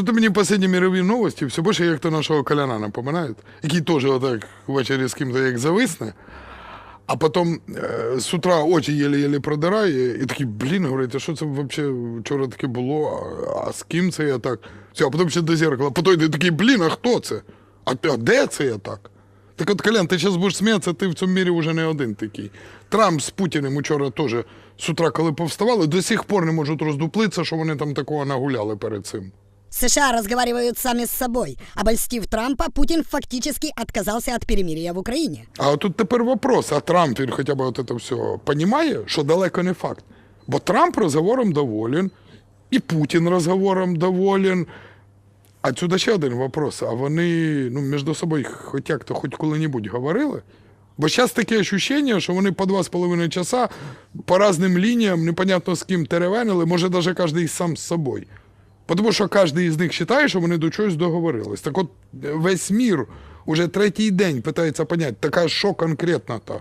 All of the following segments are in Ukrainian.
Що то мені останні мирові новості все більше як то нашого Коляна напоминають, який теж отак ввечері з ким-то як зависне, а потім е, з утра очі єлі-єлі продирає, і такий, блін, говорить, а що це взагалі вчора таке було? А, а з ким це я так? Все, а потім ще до зеркала. Потім йде такий, блін, а хто це? А, а де це я так? Так от, Колян, ти зараз будеш сміятися, ти в цьому мірі вже не один такий. Трамп з Путіним учора теж з утра, коли повставали, до сих пор не можуть роздуплитися, що вони там такого нагуляли перед цим. США разговаривают сами с собой. Обольстив Трампа, Путин фактически отказался от перемирия в Украине. А тут тепер вопрос, а Трамп він хоча б от це все понімає, що далеко не факт. Бо Трамп розговором доволен, і Путін розговором доволен. А сюди ще один вопрос. А вони ну, між собою хоч як-то хоч коли-небудь говорили? Бо зараз таке ощущення, що вони по два з половиною часа по різним лініям, непонятно з ким теревенили, може навіть кожен сам з собою. Тому що кожен із них вважає, що вони до чогось договорились. Так от весь мір уже третій день питається поняти, така що конкретно то.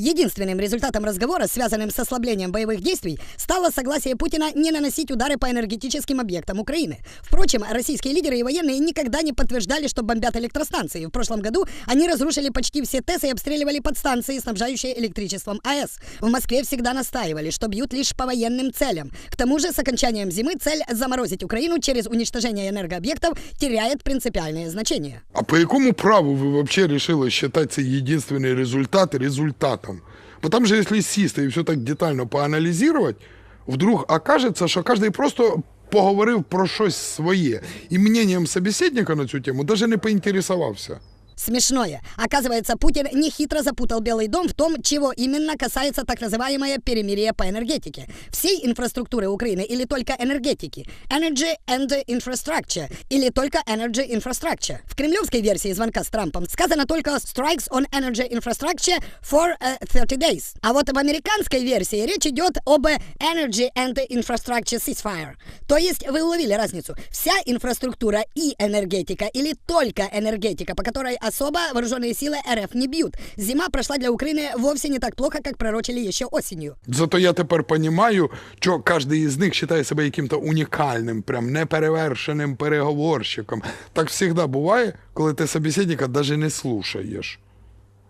Единственным результатом разговора, связанным с ослаблением боевых действий, стало согласие Путина не наносить удары по энергетическим объектам Украины. Впрочем, российские лидеры и военные никогда не подтверждали, что бомбят электростанции. В прошлом году они разрушили почти все ТЭС и обстреливали подстанции, снабжающие электричеством АЭС. В Москве всегда настаивали, что бьют лишь по военным целям. К тому же, с окончанием зимы цель заморозить Украину через уничтожение энергообъектов теряет принципиальное значение. А по якому праву ви взагалі вирішили вважати цей єдиний результат Результатом? Потому там же, якщо сісти і все так детально поаналізувати, вдруг окажеться, що кожен просто поговорив про щось своє. І мненням собеседника на цю тему навіть не поінтересувався. Смешное. Оказывается, Путин нехитро запутал Белый дом в том, чего именно касается так называемое перемирие по энергетике. Всей инфраструктуры Украины или только энергетики? Energy and Infrastructure или только Energy Infrastructure? В кремлевской версии звонка с Трампом сказано только Strikes on Energy Infrastructure for э, 30 days. А вот в американской версии речь идет об Energy and Infrastructure Ceasefire. То есть вы уловили разницу. Вся инфраструктура и энергетика или только энергетика, по которой особо вооруженные силы РФ не бьют. Зима прошла для Украины вовсе не так плохо, как пророчили еще осенью. Зато я тепер розумію, що кожен із них вважає себе яким-то унікальним, прям неперевершеним переговорщиком. Так завжди буває, коли ти собеседника навіть не слушаєш.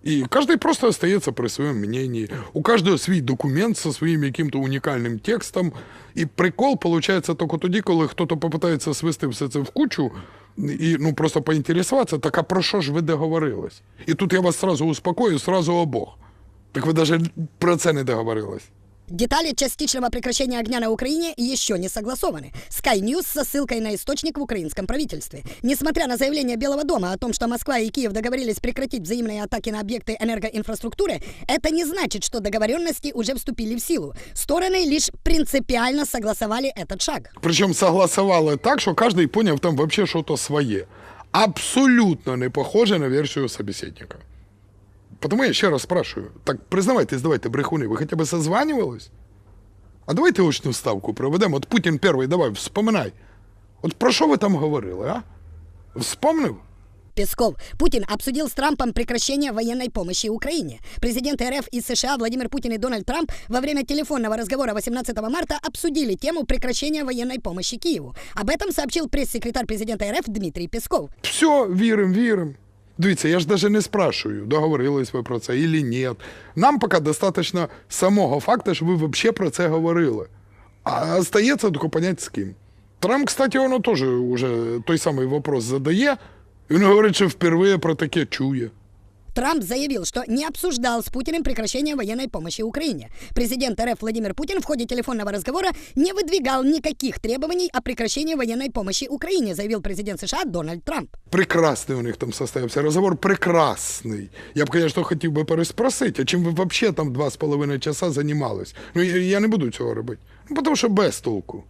І кожен просто остається при своєму мнении. У кожного свій документ зі своїм яким-то унікальним текстом. І прикол виходить тільки тоді, коли хтось попитається свести все це в кучу і ну просто поінтересуватися, так а про що ж ви договорились? І тут я вас сразу успокою, сразу обох. Так ви навіть про це не договорились. Детали частичного прекращения огня на Украине еще не согласованы. Sky News со ссылкой на источник в украинском правительстве. Несмотря на заявление Белого дома о том, что Москва и Киев договорились прекратить взаимные атаки на объекты энергоинфраструктуры, это не значит, что договоренности уже вступили в силу. Стороны лишь принципиально согласовали этот шаг. Причому согласували так, що кожен поняв там вообще щось своє. Абсолютно не похоже на версію собеседника. Потому я ще раз спрашиваю, так признавайтесь, давайте, брехуни, ви хоча б созванювались? А давайте очну ставку проведемо. От Путін перший, давай, вспоминай. От про що ви там говорили, а? Вспомнив? Песков. Путин обсудил с Трампом прекращение военной помощи Украине. Президенты РФ и США Владимир Путин и Дональд Трамп во время телефонного разговора 18 марта обсудили тему прекращения военной помощи Киеву. Об этом сообщил пресс-секретарь президента РФ Дмитрий Песков. Все, вірим, вірим. Дивіться, я ж навіть не спрашиваю, договорились ви про це чи ні. Нам поки достатньо самого факту, що ви взагалі про це говорили. А остається тільки понять з ким. Трамп, кстати, воно теж уже той самий вопрос задає. І він говорить, що вперше про таке чує. Трамп заявил, что не обсуждал с Путиным прекращение военной помощи Украине. Президент РФ Владимир Путин в ходе телефонного разговора не выдвигал никаких требований о прекращении военной помощи Украине, заявил президент США Дональд Трамп. Прекрасний у них там состоявся розговор, прекрасний. Я б, звісно, хотів би переспросити, а чим ви взагалі там два з половиною часа займались? Ну, я, я не буду цього робити. Ну, тому що без толку.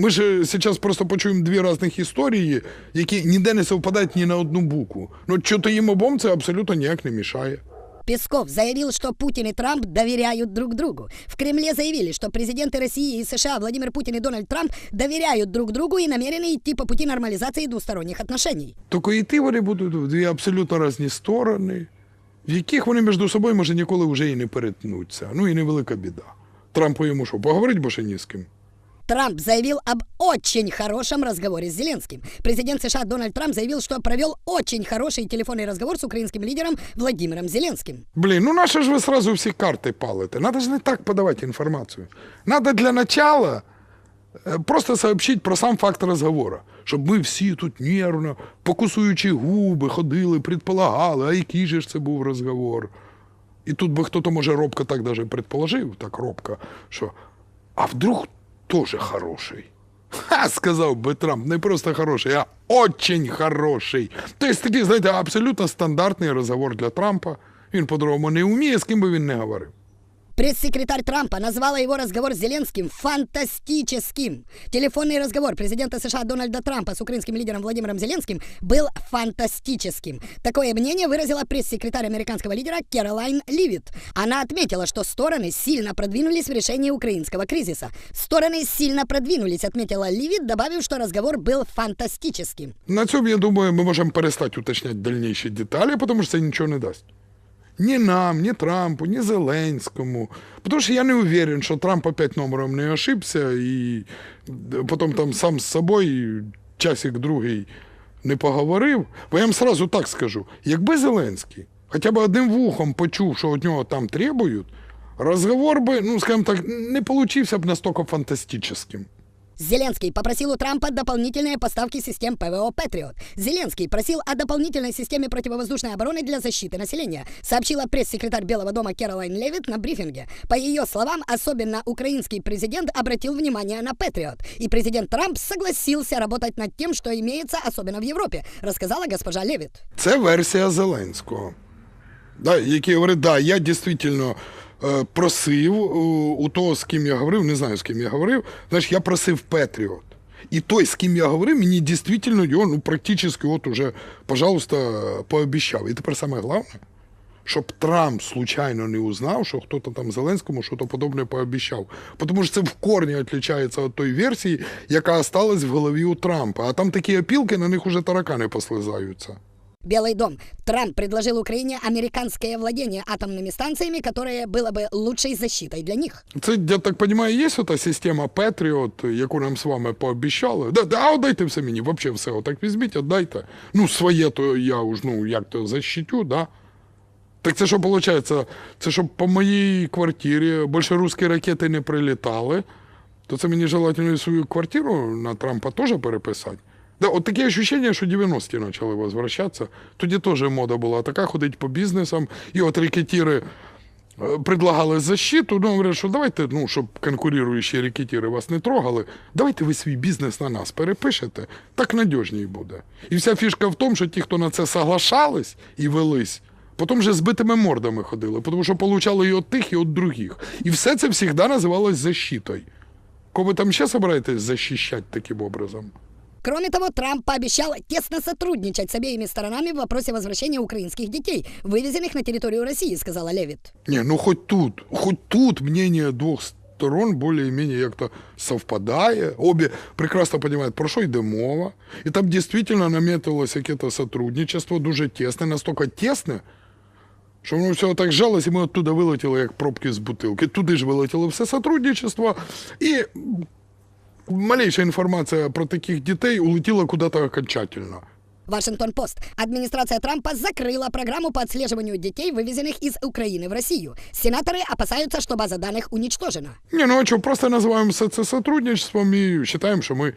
Ми ж зараз просто почуємо дві різних історії, які ніде не совпадають ні на одну букву. Ну, чого їм обом це абсолютно ніяк не мішає. Песков заявил, что Путин и Трамп доверяют друг другу. В Кремле заявили, что президенты России и США Владимир Путин и Дональд Трамп доверяют друг другу и намерены идти по пути нормализации двусторонних отношений. Тільки йти вони будуть в дві абсолютно різні сторони, в яких вони між собою, може, ніколи вже і не перетнуться. Ну і невелика біда. Трампу йому що, поговорить більше ні з ким? Трамп заявил об очень хорошем разговоре с Зеленским. Президент США Дональд Трамп заявил, что провел очень хороший телефонный разговор с украинским лидером Владимиром Зеленским. Блін, ну наше ж ви сразу всі карти палите. Надо ж не так подавати інформацію. Надо для начала е, просто сообщить про сам факт розговору. Щоб ми всі тут нервно, покусуючи губи, ходили, предполагали, а який же ж це був розговор. І тут би хто-то, може, робко так даже предположив, так робко, що а вдруг теж хороший. Ха, сказав би Трамп, не просто хороший, а очень хороший. То есть такий, знаєте, абсолютно стандартний розговор для Трампа. Він по-другому не вміє, з ким би він не говорив. Пресс-секретарь Трампа назвала его разговор с Зеленским фантастическим. Телефонный разговор президента США Дональда Трампа с украинским лидером Владимиром Зеленским был фантастическим. Такое мнение выразила пресс-секретарь американского лидера Кэролайн Ливит. Она отметила, что стороны сильно продвинулись в решении украинского кризиса. Стороны сильно продвинулись, отметила Ливит, добавив, что разговор был фантастическим. На цьому, я думаю, ми можемо перестати уточняти дальніші деталі, тому що це нічого не дасть. Ні нам, ні Трампу, ні Зеленському. Тому що я не уверен, що Трамп опять номером не ошибся і потім там сам з собою часик другий не поговорив. Бо я вам сразу так скажу: якби Зеленський хоча б одним вухом почув, що від нього там требують, розговор би, ну, скажімо так, не получився б настільки фантастичним. Зеленский попросил у Трампа дополнительные поставки систем ПВО «Патриот». Зеленский просил о дополнительной системе противовоздушной обороны для защиты населения, сообщила пресс-секретарь Белого дома Кэролайн Левит на брифинге. По ее словам, особенно украинский президент обратил внимание на «Патриот», и президент Трамп согласился работать над тем, что имеется особенно в Европе, рассказала госпожа Левит. Це версія Зеленського, да, який говорить, да, я дійсно просив е, у того, з ким я говорив, не знаю, з ким я говорив, знаєш, я просив Петріот. І той, з ким я говорив, мені дійсно його ну, практично от уже, пожалуйста, пообіцяв. І тепер саме головне, щоб Трамп случайно не узнав, що хтось там Зеленському щось подобне пообіцяв. Тому що це в корні відрізняється від той версії, яка осталась в голові у Трампа. А там такі опілки, на них уже таракани послизаються. Белый дом. Трамп предложил Украине американское владение атомными станциями, которое было бы лучшей защитой для них. Це, я так розумію, є ота система Patriot, яку нам з вами пообіцяли. Да, да, отдайте все мені, взагалі все. Отак візьміть, отдайте. Ну, своє то я уж, ну, як то защитю, да. Так це що виходить? Це щоб по моїй квартирі більше русські ракети не прилітали, то це мені желательно і свою квартиру на Трампа теж переписати. Да, от таке ощущення, що 90-ті почали возвращатися. Тоді теж мода була така, ходить по бізнесам, і от рекетіри е, предлагали защиту, ну, говорять, що давайте, ну, щоб конкуруючі рекетіри вас не трогали, давайте ви свій бізнес на нас перепишете, так надіжній буде. І вся фішка в тому, що ті, хто на це соглашались і велись, потім вже збитими мордами ходили, тому що получали і от тих, і от других. І все це завжди називалось защитою. Кого ви там ще собираєтесь захищати таким образом? Кроме того, Трамп пообещал тесно сотрудничать с обеими сторонами в вопросе возвращения украинских детей, вывезенных на территорию России, сказала Левит. Не, ну хоть тут, хоть тут мнение двух сторон более-менее як-то совпадає. Обе прекрасно понимают, про що йде мова. І там дійсно наметилось якесь сотрудничество, дуже тесне, настільки тесне, що воно все так жалось, і ми оттуда вилетіли, як пробки з бутилки. Туди ж вилетіло все сотрудничество, і малейша інформація про таких дітей улетіла куди-то окончательно. Вашингтон-Пост. Администрация Трампа закрыла программу по отслеживанию детей, вывезенных из Украины в Россию. Сенаторы опасаются, что база данных уничтожена. Не, ну а что, просто называем все це сотрудничеством и считаем, что мы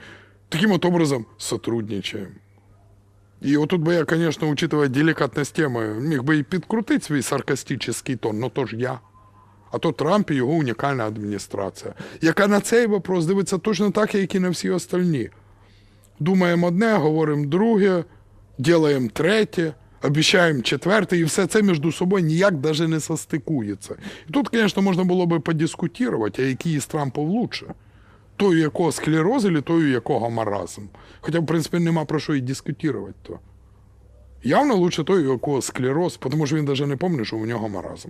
таким вот образом сотрудничаем. И вот тут бы я, конечно, учитывая деликатность темы, міг би і підкрутити свій саркастичний тон, но то ж я. А то Трамп і його унікальна адміністрація, яка на цей вопрос дивиться точно так, як і на всі остальні. Думаємо одне, говоримо друге, ділаємо третє, обіцяємо четверте, і все це між собою ніяк навіть не состикується. І тут, звісно, можна було би подискутувати, а який із Трампов лучше. Той, у якого склероз, або той, у якого маразм. Хоча, в принципі, нема про що і дискутувати то. Явно лучше той, у якого склероз, тому що він навіть не пам'ятає, що у нього маразм.